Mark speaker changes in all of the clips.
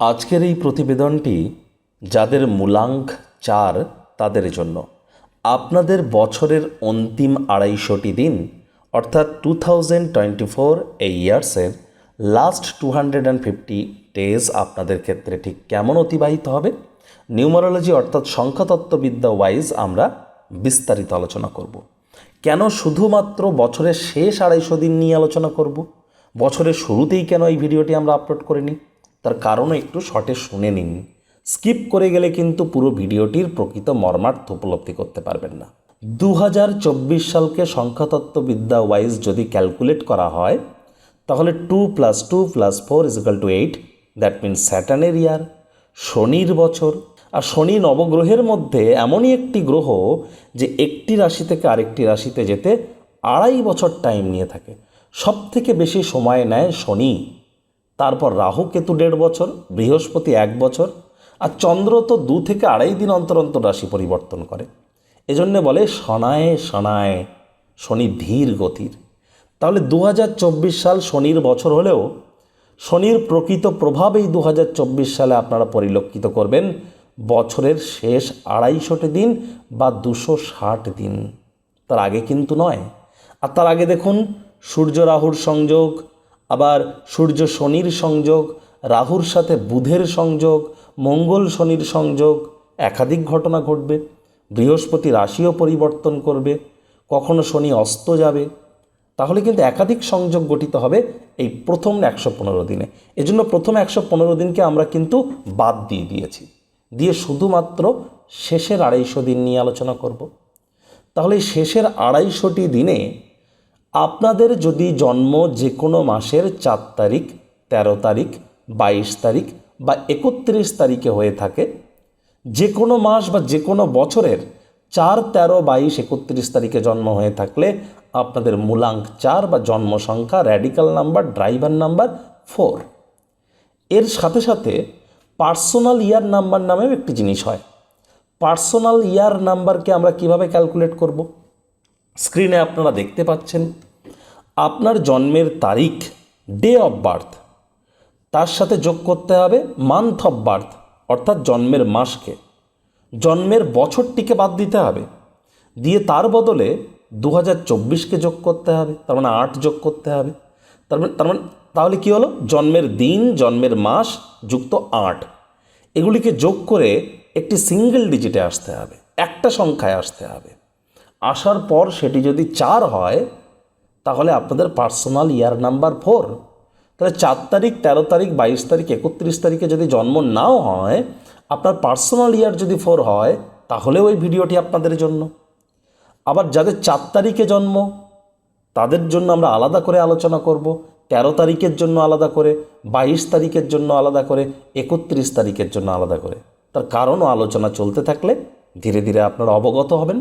Speaker 1: আজকের এই প্রতিবেদনটি যাদের মূলাঙ্ক চার, তাদের জন্য। আপনাদের বছরের অন্তিম আড়াইশোটি দিন, অর্থাৎ টু থাউজেন্ড টোয়েন্টি ফোর এই ইয়ার্সের last two hundred and fifty days আপনাদের ক্ষেত্রে ঠিক কেমন অতিবাহিত হবে? নিউমারোলজি অর্থাৎ সংখ্যাতত্ত্ববিদ্যা ওয়াইজ আমরা বিস্তারিত আলোচনা করব। কেন শুধুমাত্র বছরের শেষ আড়াইশো দিন নিয়ে আলোচনা করব? বছরের শুরুতেই কেন এই ভিডিওটি আমরা আপলোড করিনি? তার কারণও একটু শর্টে শুনে নিন। স্কিপ করে গেলে কিন্তু পুরো ভিডিওটির প্রকৃত মর্মার্থ উপলব্ধি করতে পারবেন না। দু হাজার চব্বিশ সালকে সংখ্যাতত্ত্ববিদ্যা ওয়াইজ যদি ক্যালকুলেট করা হয়, তাহলে two plus two plus four equal two eight that means স্যাটার্নের year শনির বছর, আর শনি নবগ্রহের মধ্যে এমনই একটি গ্রহ যে একটি রাশি থেকে আরেকটি রাশিতে যেতে আড়াই বছর টাইম নিয়ে থাকে। সব থেকে বেশি সময় নেয় শনি। তারপর রাহু কেতু দেড় বছর, বৃহস্পতি এক বছর, আর চন্দ্র তো দু থেকে আড়াই দিন অন্তর অন্তর রাশি পরিবর্তন করে। এজন্যে বলে সনায় সনায় শনি ধীর গতির। তাহলে দু হাজার চব্বিশ সাল শনির বছর হলেও শনির প্রকৃত প্রভাব এই দু সালে আপনারা পরিলক্ষিত করবেন বছরের শেষ আড়াইশোটি দিন বা দুশো ষাট দিন। তার আগে কিন্তু নয়। আর তার আগে দেখুন, সূর্য রাহুর সংযোগ আবার সূর্য শনির সংযোগ, রাহুর সাথে বুধের সংযোগ, মঙ্গল শনির সংযোগ, একাধিক ঘটনা ঘটবে, বৃহস্পতি রাশিও পরিবর্তন করবে, কখনো শনি অস্ত যাবে। তাহলে কিন্তু একাধিক সংযোগ গঠিত হবে এই প্রথম একশো পনেরো দিনে। এজন্য প্রথম একশো পনেরো দিনকে আমরা কিন্তু বাদ দিয়ে দিয়েছি। দিয়ে শুধুমাত্র শেষের আড়াইশো দিন নিয়ে আলোচনা করব। তাহলে শেষের আড়াইশোটি দিনে আপনাদের যদি জন্ম যে কোনো মাসের চার তারিখ, তেরো তারিখ, বাইশ তারিখ বা একত্রিশ তারিখে হয়ে থাকে যে কোনো মাস বা যে কোনো বছরের চার, তেরো, বাইশ, একত্রিশ তারিখে জন্ম হয়ে থাকলে আপনাদের মূলাঙ্ক চার বা জন্ম সংখ্যা radical number driver number four এর সাথে সাথে পার্সোনাল ইয়ার নাম্বার নামেও একটি জিনিস হয়। পার্সোনাল ইয়ার নাম্বারকে আমরা কীভাবে ক্যালকুলেট করব? স্ক্রিনে আপনারা দেখতে পাচ্ছেন। আপনার জন্মের তারিখ ডে অফ বার্থ তার সাথে যোগ করতে হবে মান্থ অফ বার্থ অর্থাৎ জন্মের মাসকে। জন্মের বছরটিকে বাদ দিতে হবে। দিয়ে তার বদলে দু হাজার চব্বিশকে যোগ করতে হবে, তার মানে আট যোগ করতে হবে। তার মানে তার মানে তাহলে কী হলো? জন্মের দিন, জন্মের মাস যুক্ত আট। এগুলিকে যোগ করে একটি সিঙ্গেল ডিজিটে আসতে হবে, একটা সংখ্যায় আসতে হবে। আসার পর সেটি যদি চার হয় তাহলে আপনাদের পার্সোনাল ইয়ার নাম্বার ফোর তাহলে চার তারিখ, তেরো তারিখ, বাইশ তারিখ, একত্রিশ তারিখে যদি জন্ম নাও হয়, আপনার পার্সোনাল ইয়ার যদি ফোর হয় তাহলে ওই ভিডিওটি আপনাদের জন্য। আবার যাদের চার তারিখে জন্ম, তাদের জন্য আমরা আলাদা করে আলোচনা করব। তেরো তারিখের জন্য আলাদা করে, বাইশ তারিখের জন্য আলাদা করে, একত্রিশ তারিখের জন্য আলাদা করে। তার কারণও আলোচনা চলতে থাকলে ধীরে ধীরে আপনারা অবগত হবেন।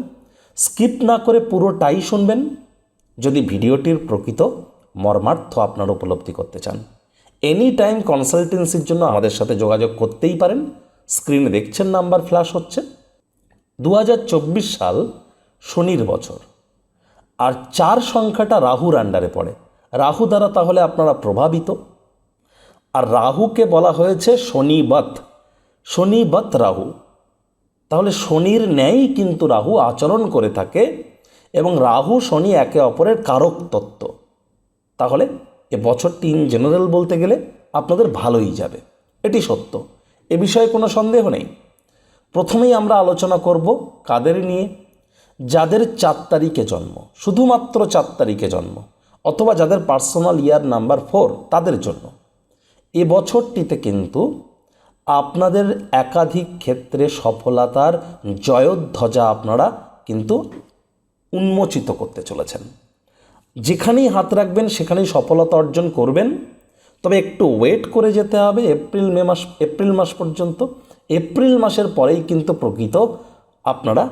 Speaker 1: স্কিপ না করে পুরোটাই শুনবেন। যদি ভিডিওটির প্রকৃত মর্মার্থ আপনারা উপলব্ধি করতে চান এনি টাইম কনসালটেন্সির জন্য আমাদের সাথে যোগাযোগ করতেই পারেন। স্ক্রিনে দেখছেন নাম্বার ফ্ল্যাশ হচ্ছে। দু হাজার চব্বিশ সাল শনির বছর। আর চার সংখ্যাটা রাহুর আন্ডারে পড়ে। রাহু দ্বারা তাহলে আপনারা প্রভাবিত। আর রাহুকে বলা হয়েছে শনিবত শনিবত রাহু। তাহলে শনির ন্যায়ই কিন্তু রাহু আচরণ করে থাকে এবং রাহু শনি একে অপরের কারক তত্ত্ব। তাহলে এ বছরটি ইন জেনারেল বলতে গেলে আপনাদের ভালোই যাবে। এটি সত্য। এ বিষয়ে কোনো সন্দেহ নেই। প্রথমেই আমরা আলোচনা করব কাদের নিয়ে? যাদের চার তারিখে জন্ম, শুধুমাত্র চার তারিখে জন্ম, অথবা যাদের পার্সোনাল ইয়ার নাম্বার ফোর তাদের জন্য। এ বছরটিতে কিন্তু আপনাদের একাধিক ক্ষেত্রে সফলতার জয়ধ্বজা আপনারা কিন্তু উন্মোচিত করতে চলেছেন। যেখানেই হাত রাখবেন, সেখানেই সফলতা অর্জন করবেন। তবে একটু ওয়েট করে যেতে হবে, এপ্রিল, মে মাস, এপ্রিল মাস পর্যন্ত। এপ্রিল মাসের পরেই কিন্তু প্রকৃত আপনারা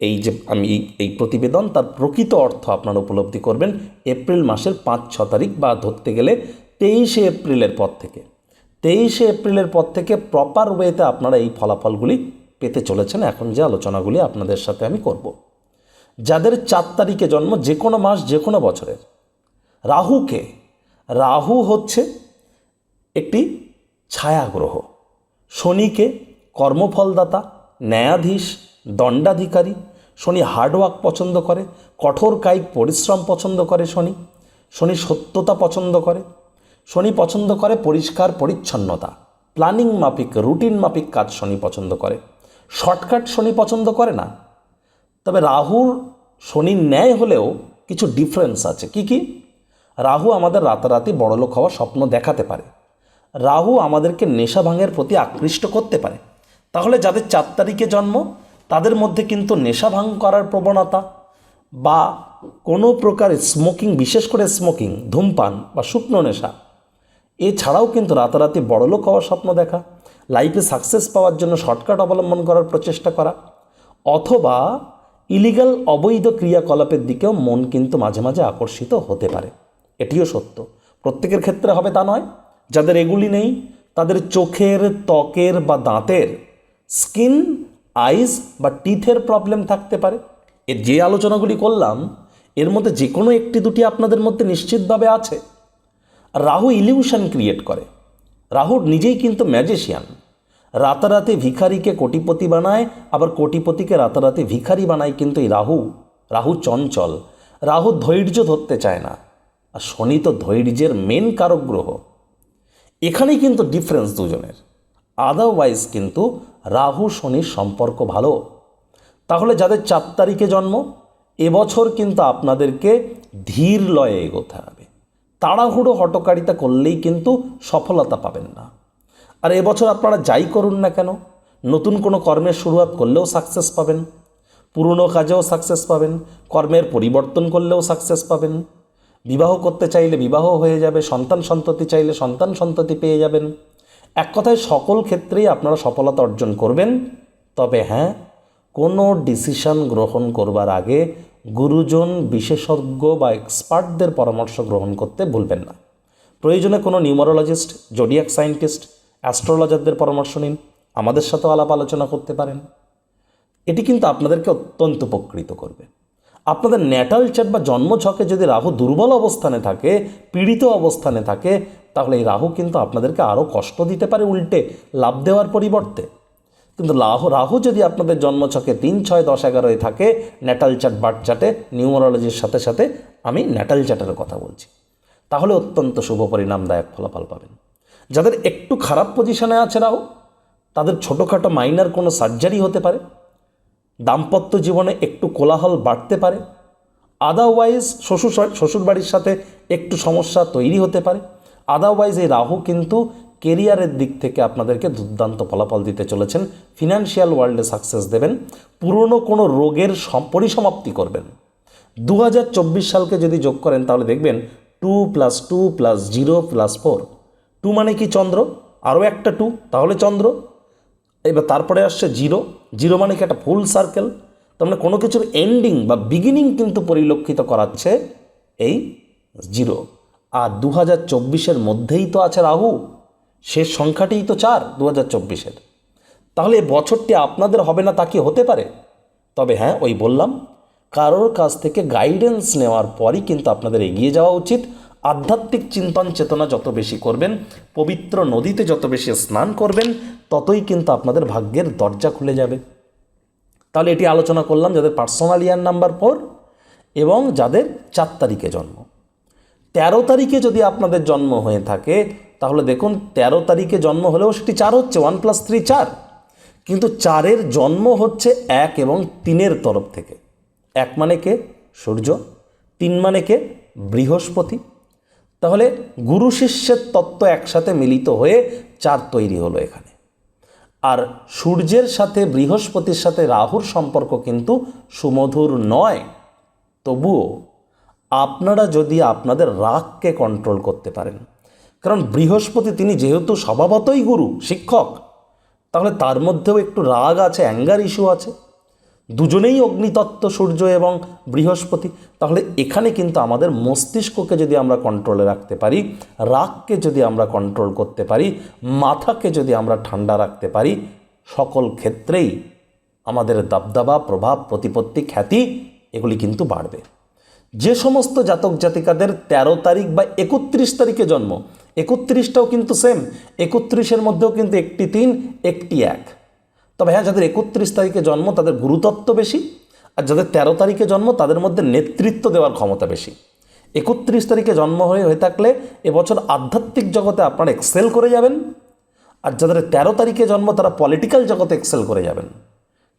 Speaker 1: এই যে আমি এই- প্রতিবেদন, তার প্রকৃত অর্থ আপনারা উপলব্ধি করবেন এপ্রিল মাসের পাঁচ, ছ তারিখ বা ধরতে গেলে তেইশে এপ্রিলের পর থেকে। তেইশে এপ্রিলের পর থেকে প্রপার ওয়েতে আপনারা এই ফলাফলগুলি পেতে চলেছেন। এখন যে আলোচনাগুলি আপনাদের সাথে আমি করব। যাদের চার তারিখে জন্ম যে কোনো মাস, যে কোনো বছরের। রাহুকে, রাহু হচ্ছে একটি ছায়া গ্রহ শনিকে কর্মফলদাতা, ন্যায়াধীশ, দণ্ডাধিকারী। শনি হার্ডওয়ার্ক পছন্দ করে, কঠোর কায়িক পরিশ্রম পছন্দ করে শনি। শনি সত্যতা পছন্দ করে। শনি পছন্দ করে পরিষ্কার পরিচ্ছন্নতা। প্ল্যানিং মাফিক, রুটিন মাফিক কাজ শনি পছন্দ করে। শর্টকাট শনি পছন্দ করে না। তবে রাহুর শনির ন্যায় হলেও কিছু ডিফারেন্স আছে। কি কি? রাহু আমাদের রাতারাতি বড়লোক হওয়ার স্বপ্ন দেখাতে পারে। রাহু আমাদেরকে নেশা ভাঙের প্রতি আকৃষ্ট করতে পারে। তাহলে যাদের চার তারিখে জন্ম, তাদের মধ্যে কিন্তু নেশা ভাঙ করার প্রবণতা বা কোনো প্রকার স্মোকিং বিশেষ করে স্মোকিং ধূমপান বা শুকনো নেশা, এছাড়াও কিন্তু রাতারাতি বড়লোক হওয়ার স্বপ্ন দেখা লাইফে সাকসেস পাওয়ার জন্য শর্টকাট অবলম্বন করার প্রচেষ্টা করা, অথবা ইলিগাল অবৈধ ক্রিয়াকলাপের দিকেও মন কিন্তু মাঝে মাঝে আকর্ষিত হতে পারে। এটিও সত্য। প্রত্যেকের ক্ষেত্রে হবে তা নয়। যাদের এগুলি নেই, তাদের চোখের, ত্বকের বা দাঁতের স্কিন, আইস বা টিথের প্রবলেম থাকতে পারে। এর যে আলোচনাগুলি করলাম, এর মধ্যে যে কোনো একটি দুটি আপনাদের মধ্যে নিশ্চিতভাবে আছে। রাহু ইলিউশন ক্রিয়েট করে। রাহুর নিজেই কিন্তু ম্যাজিশিয়ান। রাতারাতি ভিখারিকে কোটিপতি বানায়, আবার কোটিপতিকে রাতারাতি ভিখারি বানায় কিন্তু এই রাহু। রাহু চঞ্চল। রাহু ধৈর্য ধরতে চায় না। আর শনি তো ধৈর্যের মেন কারক গ্রহ এখানেই কিন্তু ডিফারেন্স দুজনের। আদারওয়াইজ কিন্তু রাহু শনির সম্পর্ক ভালো। তাহলে যাদের চার তারিখে জন্ম, এবছর কিন্তু আপনাদেরকে ধীর লয়ে এগোতে হবে। তাড়াহুড়ো হটকারিতা করলেই কিন্তু সফলতা পাবেন না। আর এবছর আপনারা যাই করুন না কেন, নতুন কোনো কর্মের শুরুয়াত করলেও সাকসেস পাবেন, পুরনো কাজেও সাকসেস পাবেন, কর্মের পরিবর্তন করলেও সাকসেস পাবেন, বিবাহ করতে চাইলে বিবাহ হয়ে যাবে, সন্তান সন্ততি চাইলে সন্তান সন্ততি পেয়ে যাবেন। এক কথায় সকল ক্ষেত্রেই আপনারা সফলতা অর্জন করবেন, তবে হ্যাঁ কোনো ডিসিশন গ্রহণ করবার আগে গুরুজন, বিশেষজ্ঞ বা এক্সপার্টদের পরামর্শ গ্রহণ করতে ভুলবেন না। প্রয়োজনে কোনো নিউমারোলজিস্ট জোডিয়াক সায়েন্টিস্ট অ্যাস্ট্রোলজারদের পরামর্শ নিন, আমাদের সাথেও আলাপ আলোচনা করতে পারেন। এটি কিন্তু আপনাদেরকে অত্যন্ত উপকৃত করবে। আপনাদের ন্যাটাল চার্ট বা জন্মছকে যদি রাহু দুর্বল অবস্থানে থাকে, পীড়িত অবস্থানে থাকে, তাহলে এই রাহু কিন্তু আপনাদেরকে আরও কষ্ট দিতে পারে উল্টে, লাভ দেওয়ার পরিবর্তে। কিন্তু রাহু রাহু যদি আপনাদের জন্মছকে তিন, ছয়, দশ এগারোয় থাকে, ন্যাটাল চার্ট, বার্ট চার্টে, নিউমারোলজির সাথে সাথে আমি ন্যাটাল চার্টের কথা বলছি। তাহলে অত্যন্ত শুভ পরিণামদায়ক ফলাফল পাবেন। যাদের একটু খারাপ পজিশনে আছে রাহু তাদের ছোটোখাটো মাইনার কোনো সার্জারি হতে পারে, দাম্পত্য জীবনে একটু কোলাহল বাড়তে পারে আদারওয়াইজ শ্বশুর শ্বশুরবাড়ির সাথে একটু সমস্যা তৈরি হতে পারে আদারওয়াইজ এই রাহু কিন্তু কেরিয়ারের দিক থেকে আপনাদেরকে দুর্দান্ত ফলাফল দিতে চলেছেন ফিনান্সিয়াল ওয়ার্ল্ডে সাকসেস দেবেন, পুরনো কোনো রোগের সম- পরিসমাপ্তি করবেন। দু হাজার চব্বিশ সালকে যদি যোগ করেন তাহলে দেখবেন two plus two plus zero plus four two মানে কি চন্দ্র? আরও একটা টু, তাহলে চন্দ্র। এবার তারপরে আসছে জিরো। জিরো মানে কি একটা ফুল সার্কেল তার মানে কোনো কিছুর এন্ডিং বা বিগিনিং কিন্তু পরিলক্ষিত করাচ্ছে এই জিরো। আর দু হাজার চব্বিশের মধ্যেই তো আছে রাহু। শেষ সংখ্যাটিই তো চার দু হাজার চব্বিশের। তাহলে বছরটি আপনাদের হবে না তা কি হতে পারে? তবে হ্যাঁ ওই বললাম, কারোর কাছ থেকে গাইডেন্স নেওয়ার পরই কিন্তু আপনাদের এগিয়ে যাওয়া উচিত। আধ্যাত্মিক চিন্তন চেতনা যত বেশি করবেন, পবিত্র নদীতে যত বেশি স্নান করবেন, ততই কিন্তু আপনাদের ভাগ্যের দরজা খুলে যাবে। তাহলে এটি আলোচনা করলাম যাদের পার্সোনাল ইয়ার নাম্বার ফোর এবং যাদের চার তারিখে জন্ম। তেরো তারিখে যদি আপনাদের জন্ম হয়ে থাকে, তাহলে দেখুন তেরো তারিখে জন্ম হলেও সেটি চার হচ্ছে ওয়ান প্লাস থ্রি চার। কিন্তু চারের জন্ম হচ্ছে এক এবং তিনের তরফ থেকে। এক মানে কে? সূর্য। তিন মানে কে? বৃহস্পতি। তাহলে গুরু শিষ্যের তত্ত্ব একসাথে মিলিত হয়ে চার তৈরি হলো এখানে। আর সূর্যের সাথে বৃহস্পতির সাথে রাহুর সম্পর্ক কিন্তু সুমধুর নয়। তবুও আপনারা যদি আপনাদের রাগকে কন্ট্রোল করতে পারেন, কারণ বৃহস্পতি তিনি যেহেতু স্বভাবতই গুরু, শিক্ষক, তাহলে তার মধ্যেও একটু রাগ আছে অ্যাঙ্গার ইস্যু আছে। দুজনেই অগ্নিতত্ত্ব সূর্য এবং বৃহস্পতি, তাহলে এখানে কিন্তু আমাদের মস্তিষ্ককে যদি আমরা কন্ট্রোলে রাখতে পারি, রাগকে যদি আমরা কন্ট্রোল করতে পারি, মাথাকে যদি আমরা ঠান্ডা রাখতে পারি, সকল ক্ষেত্রেই আমাদের দাবদাবা, প্রভাব, প্রতিপত্তি, খ্যাতি এগুলি কিন্তু বাড়বে। যে সমস্ত জাতক জাতিকাদের ১৩ তারিখ বা একত্রিশ তারিখে জন্ম, একত্রিশটাও কিন্তু সেম একত্রিশের মধ্যেও কিন্তু একটি তিন, একটি এক। তবে হ্যাঁ যাদের একত্রিশ তারিখে জন্ম তাদের গুরুতত্ত্ব বেশি, আর যাদের তেরো তারিখে জন্ম তাদের মধ্যে নেতৃত্ব দেওয়ার ক্ষমতা বেশি। একত্রিশ তারিখে জন্ম হয়ে হয়ে থাকলে এবছর আধ্যাত্মিক জগতে আপনারা এক্সেল করে যাবেন, আর যাদের তেরো তারিখে জন্ম তারা পলিটিক্যাল জগতে এক্সেল করে যাবেন।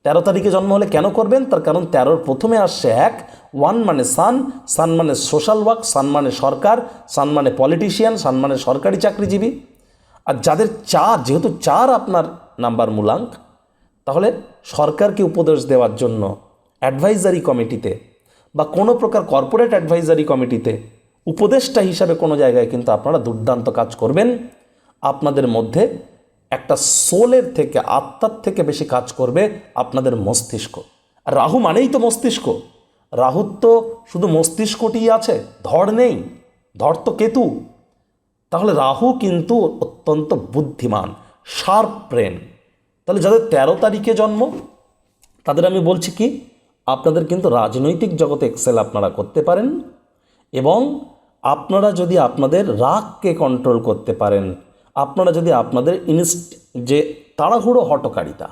Speaker 1: তেরো তারিখে জন্ম হলে কেন করবেন? তার কারণ তেরোর প্রথমে আসছে এক ওয়ান মানে সান সান মানে সোশ্যাল ওয়ার্ক সান মানে সরকার সান মানে পলিটিশিয়ান সান মানে সরকারি চাকরিজীবী। আর যাদের চার, যেহেতু চার আপনার নাম্বার মূলাঙ্ক তাহলে সরকারকে উপদেশ দেওয়ার জন্য অ্যাডভাইজারি কমিটিতে বা কোনো প্রকার কর্পোরেট অ্যাডভাইজারি কমিটিতে উপদেষ্টা হিসাবে কোনো জায়গায় কিন্তু আপনারা দুর্দান্ত কাজ করবেন। আপনাদের মধ্যে একটা সোলের থেকে, আত্মার থেকে বেশি কাজ করবে আপনাদের মস্তিষ্ক। আর রাহু মানেই তো মস্তিষ্ক। রাহুর তো শুধু মস্তিষ্কটিই আছে, ধড় নেই ধর তো কেতু। তাহলে রাহু কিন্তু অত্যন্ত বুদ্ধিমান শার্প ব্রেন তাহলে যাদের তেরো তারিখে জন্ম, তাদের আমি বলছি কি, আপনাদের কিন্তু রাজনৈতিক জগতে এক্সেল আপনারা করতে পারেন এবং আপনারা যদি আপনাদের রাগকে কন্ট্রোল করতে পারেন, আপনারা যদি আপনাদের ইনস্ট যে তাড়াহুড়ো হটকারিতা,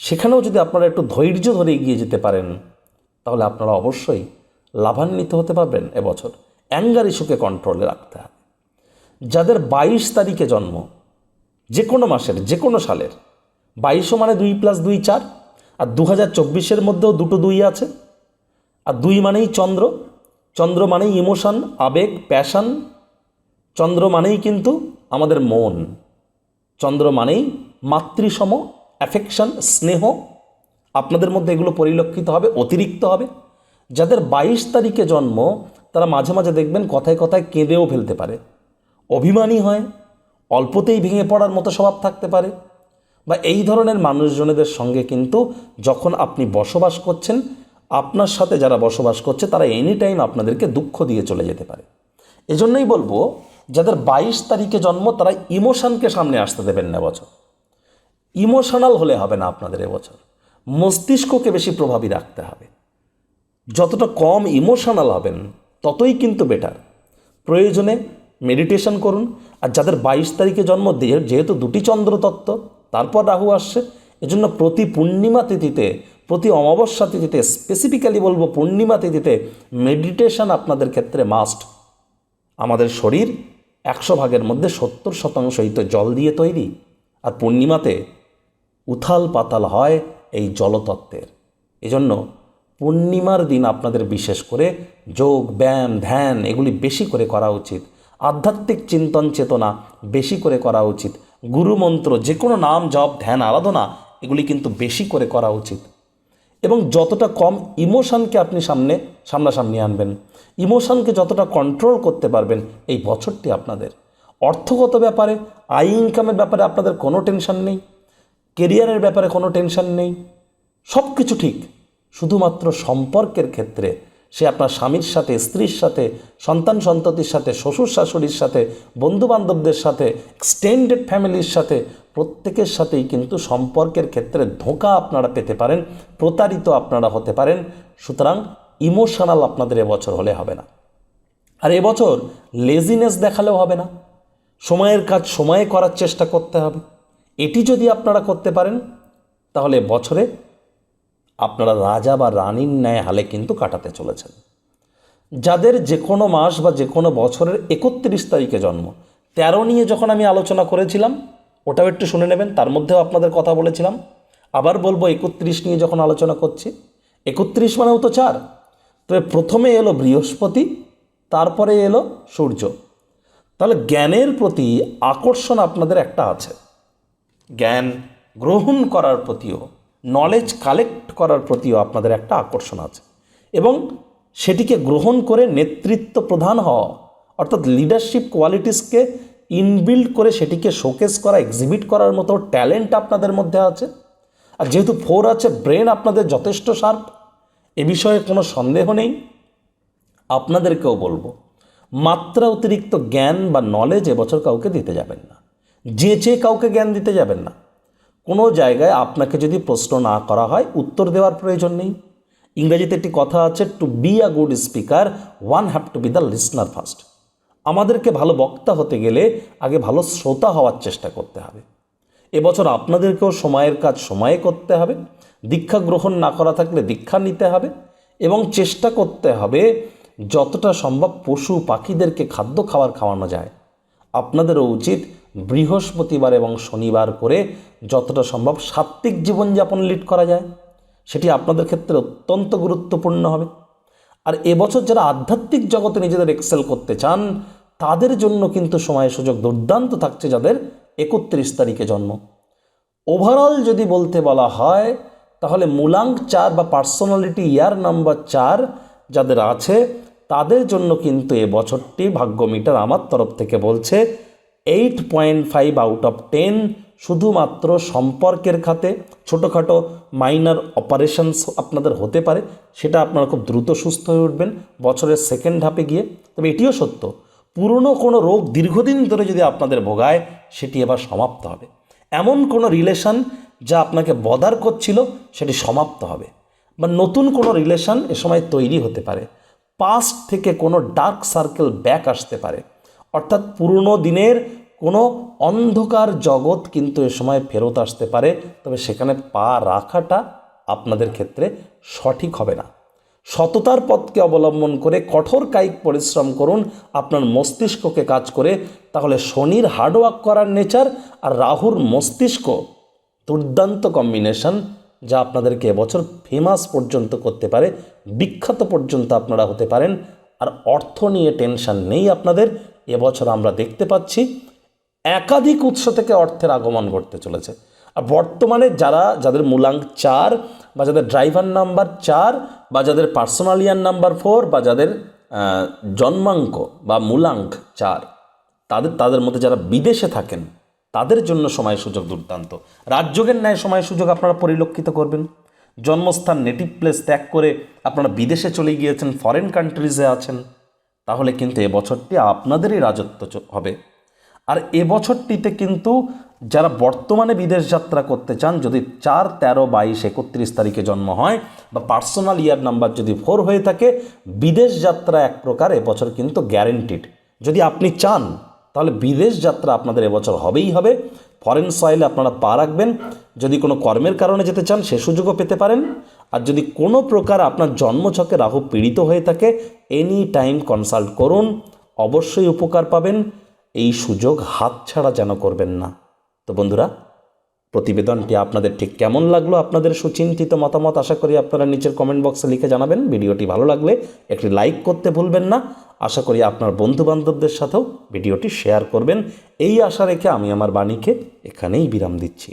Speaker 1: সেখানেও যদি আপনারা একটু ধৈর্য ধরে এগিয়ে যেতে পারেন, তাহলে আপনারা অবশ্যই লাভান্বিত হতে পারবেন এবছর। অ্যাঙ্গার ইস্যুকে কন্ট্রোলে রাখতে হবে। যাদের বাইশ তারিখে জন্ম, যে কোনো মাসের, যে কোনো সালের বাইশও মানে দুই প্লাস দুই চার, আর দু হাজার চব্বিশের মধ্যেও দুটো দুই আছে। আর দুই মানেই চন্দ্র চন্দ্র মানেই ইমোশন আবেগ প্যাশন চন্দ্র মানেই কিন্তু আমাদের মন। চন্দ্র মানেই মাতৃসম অ্যাফেকশন স্নেহ। আপনাদের মধ্যে এগুলো পরিলক্ষিত হবে, অতিরিক্ত হবে। যাদের বাইশ তারিখে জন্ম, তারা মাঝে মাঝে দেখবেন কথায় কথায় কেঁদেও ফেলতে পারে। অভিমানী হয়, অল্পতেই ভেঙে পড়ার মতো স্বভাব থাকতে পারে। বা এই ধরনের মানুষজনেদের সঙ্গে কিন্তু যখন আপনি বসবাস করছেন, আপনার সাথে যারা বসবাস করছে, তারা এনি টাইম আপনাদেরকে দুঃখ দিয়ে চলে যেতে পারে। এজন্যই বলব, যাদের বাইশ তারিখে জন্ম, তারা ইমোশনকে সামনে আসতে দেবেন না বছর ইমোশনাল হলে হবে না আপনাদের এবছর। মস্তিষ্ককে বেশি প্রভাবী রাখতে হবে। যতটা কম ইমোশনাল হবেন, ততই কিন্তু বেটার। প্রয়োজনে মেডিটেশন করুন। আর যাদের বাইশ তারিখে জন্ম যেহেতু দুটি চন্দ্রতত্ত্ব তারপর রাহু আসছে। এজন্য প্রতি পূর্ণিমা তিথিতে, প্রতি অমাবস্যা তিথিতে স্পেসিফিক্যালি বলব পূর্ণিমা তিথিতে মেডিটেশন আপনাদের ক্ষেত্রে মাস্ট আমাদের শরীর একশো ভাগের মধ্যে সত্তর শতাংশই তো জল দিয়ে তৈরি। আর পূর্ণিমাতে উথাল পাতাল হয় এই জলতত্ত্বের। এজন্য পূর্ণিমার দিন আপনাদের বিশেষ করে যোগ, ব্যায়াম, ধ্যান, এগুলি বেশি করে করা উচিত। আধ্যাত্মিক চিন্তন চেতনা বেশি করে করা উচিত। গুরুমন্ত্র যে কোনো নাম, জপ, ধ্যান, আরাধনা, এগুলি কিন্তু বেশি করে করা উচিত। এবং যতটা কম ইমোশনকে আপনি সামনে, সামনাসামনি আনবেন, ইমোশনকে যতটা কন্ট্রোল করতে পারবেন, এই বছরটি আপনাদের। অর্থগত ব্যাপারে আই ইনকামের ব্যাপারে আপনাদের কোনো টেনশন নেই, কেরিয়ারের ব্যাপারে কোনো টেনশন নেই সব কিছু ঠিক। শুধুমাত্র সম্পর্কের ক্ষেত্রে সে আপনার স্বামীর সাথে, স্ত্রীর সাথে, সন্তান সন্ততির সাথে, শ্বশুর শাশুড়ির সাথে, বন্ধুবান্ধবদের সাথে এক্সটেন্ডেড ফ্যামিলির সাথে, প্রত্যেকের সাথেই কিন্তু সম্পর্কের ক্ষেত্রে ধোঁকা আপনারা পেতে পারেন, প্রতারিত আপনারা হতে পারেন। সুতরাং ইমোশনাল আপনাদের এবছর হলে হবে না। আর এবছর লেজিনেস দেখালেও হবে না। সময়ের কাজ সময়ে করার চেষ্টা করতে হবে। এটি যদি আপনারা করতে পারেন, তাহলে বছরে আপনারা রাজা বা রানীর ন্যায় হালে কিন্তু কাটাতে চলেছেন। যাদের যে কোনো মাস বা যে কোনো বছরের একত্রিশ তারিখে জন্ম, তেরো নিয়ে যখন আমি আলোচনা করেছিলাম, ওটাও একটু শুনে নেবেন, তার মধ্যেও আপনাদের কথা বলেছিলাম। আবার বলব একত্রিশ নিয়ে যখন আলোচনা করছি, একত্রিশ মানেও তো চার। তবে প্রথমে এলো বৃহস্পতি, তারপরে এলো সূর্য। তাহলে জ্ঞানের প্রতি আকর্ষণ আপনাদের একটা আছে। জ্ঞান গ্রহণ করার প্রতিও নলেজ কালেক্ট করার প্রতিও আপনাদের একটা আকর্ষণ আছে। এবং সেটিকে গ্রহণ করে নেতৃত্ব প্রধান হওয়া, অর্থাৎ লিডারশিপ কোয়ালিটিসকে ইনবিল্ড করে সেটিকে শোকেস করা এক্সিবিট করার মতো ট্যালেন্ট আপনাদের মধ্যে আছে। আর যেহেতু ফোর আছে ব্রেন আপনাদের যথেষ্ট শার্প এ বিষয়ে কোনো সন্দেহ নেই। আপনাদেরকেও বলব, মাত্রা অতিরিক্ত জ্ঞান বা নলেজ এবছর কাউকে দিতে যাবেন না। যেচে কাউকে জ্ঞান দিতে যাবেন না কোনো জায়গায় আপনাকে যদি প্রশ্ন না করা হয়, উত্তর দেওয়ার প্রয়োজন নেই। ইংরেজিতে একটি কথা আছে to be a good speaker one have to be the listener first আমাদেরকে ভালো বক্তা হতে গেলে আগে ভালো শ্রোতা হওয়ার চেষ্টা করতে হবে। এবছর আপনাদেরকেও সময়ের কাজ সময়ে করতে হবে, দীক্ষা গ্রহণ না করা থাকলে দীক্ষা নিতে হবে এবং চেষ্টা করতে হবে যতটা সম্ভব পশু পাখিদেরকে খাদ্য খাবার খাওয়ানো যায়। আপনাদেরও উচিত বৃহস্পতিবার এবং শনিবার করে যতটা সম্ভব সাত্ত্বিক জীবনযাপন লিড করা যায়। সেটি আপনাদের ক্ষেত্রে অত্যন্ত গুরুত্বপূর্ণ হবে। আর এবছর যারা আধ্যাত্মিক জগতে নিজেদের এক্সেল করতে চান, তাদের জন্য কিন্তু সময় সুযোগ দুর্দান্ত থাকছে যাদের একত্রিশ তারিখে জন্ম। ওভারঅল যদি বলতে বলা হয়, তাহলে মূলাঙ্ক চার বা পার্সোনালিটি ইয়ার নাম্বার চার যাদের আছে, তাদের জন্য কিন্তু এ বছরটি ভাগ্য মিটার আমার তরফ থেকে বলছে eight point five out of ten শুধুমাত্র সম্পর্কের খাতে ছোটোখাটো মাইনার অপারেশনস আপনাদের হতে পারে, সেটা আপনারা খুব দ্রুত সুস্থ হয়ে উঠবেন। বছরের সেকেন্ড হাফে গিয়ে। তবে এটিও সত্য, পুরনো কোনো রোগ দীর্ঘদিন ধরে যদি আপনাদের ভোগায়, সেটি এবার সমাপ্ত হবে। এমন কোনো রিলেশন যা আপনাকে বদার করছিল, সেটি সমাপ্ত হবে। বা নতুন কোনো রিলেশন এ সময় তৈরি হতে পারে। পাস্ট থেকে কোনো ডার্ক সার্কেল ব্যাক আসতে পারে। অর্থাৎ পুরনো দিনের কোনো অন্ধকার জগৎ কিন্তু এ সময় ফেরত আসতে পারে, তবে সেখানে পা রাখাটা আপনাদের ক্ষেত্রে সঠিক হবে না। সততার পথকে অবলম্বন করে কঠোর কায়িক পরিশ্রম করুন আপনার মস্তিষ্ককে কাজ করে, তাহলে শনির হার্ডওয়ার্ক করার নেচার আর রাহুর মস্তিষ্ক দুর্দান্ত কম্বিনেশন যা আপনাদেরকে এবছর ফেমাস পর্যন্ত করতে পারে, বিখ্যাত পর্যন্ত আপনারা হতে পারেন, আর অর্থ নিয়ে টেনশন নেই আপনাদের। এবছর আমরা দেখতে পাচ্ছি একাধিক উৎস থেকে অর্থের আগমন ঘটতে চলেছে। আর বর্তমানে যারা, যাদের মূলাঙ্ক চার বা যাদের ড্রাইভার নাম্বার চার বা যাদের পার্সোনালিয়ান নাম্বার ফোর বা যাদের জন্মাঙ্ক বা মূলাঙ্ক চার, তাদের তাদের মধ্যে যারা বিদেশে থাকেন, তাদের জন্য সময় সুযোগ দুর্দান্ত। রাজযোগের ন্যায় সময় সুযোগ আপনারা পরিলক্ষিত করবেন। জন্মস্থান নেটিভ প্লেস ত্যাগ করে আপনারা বিদেশে চলে গিয়েছেন ফরেন কান্ট্রিজে আছেন। তাহলে কিন্তু এ বছরটি আপনাদেরই রাজত্ব হবে। আর এ বছরটিতে কিন্তু যারা বর্তমানে বিদেশ যাত্রা করতে চান, যদি চার, তেরো, বাইশ, একত্রিশ তারিখে জন্ম হয় বা পার্সোনাল ইয়ার নাম্বার যদি ফোর হয়ে থাকে, বিদেশ যাত্রা এক প্রকার এবছর কিন্তু গ্যারেন্টিড যদি আপনি চান, তাহলে বিদেশ যাত্রা আপনাদের এবছর হবেই হবে। ফরেন সয়েলে আপনারা পা রাখবেন। যদি কোনো কর্মের কারণে যেতে চান, সে সুযোগও পেতে পারেন। আর যদি কোনো প্রকার আপনার জন্মছকে রাহু পীড়িত হয়ে থাকে এনি টাইম কনসাল্ট করুন, অবশ্যই উপকার পাবেন। এই সুযোগ হাতছাড়া যেন করবেন না। তো বন্ধুরা, প্রতিবেদনটি আপনাদের ঠিক কেমন লাগল? আপনাদের সুচিন্তিত মতামত আশা করি আপনারা নিচের কমেন্ট বক্সে লিখে জানাবেন। ভিডিওটি ভালো লাগলে একটি লাইক করতে ভুলবেন না। আশা করি আপনার বন্ধু বান্ধবদের সাথেও ভিডিওটি শেয়ার করবেন। এই আশা রেখে আমি আমার বাণীকে এখানেই বিরাম দিচ্ছি।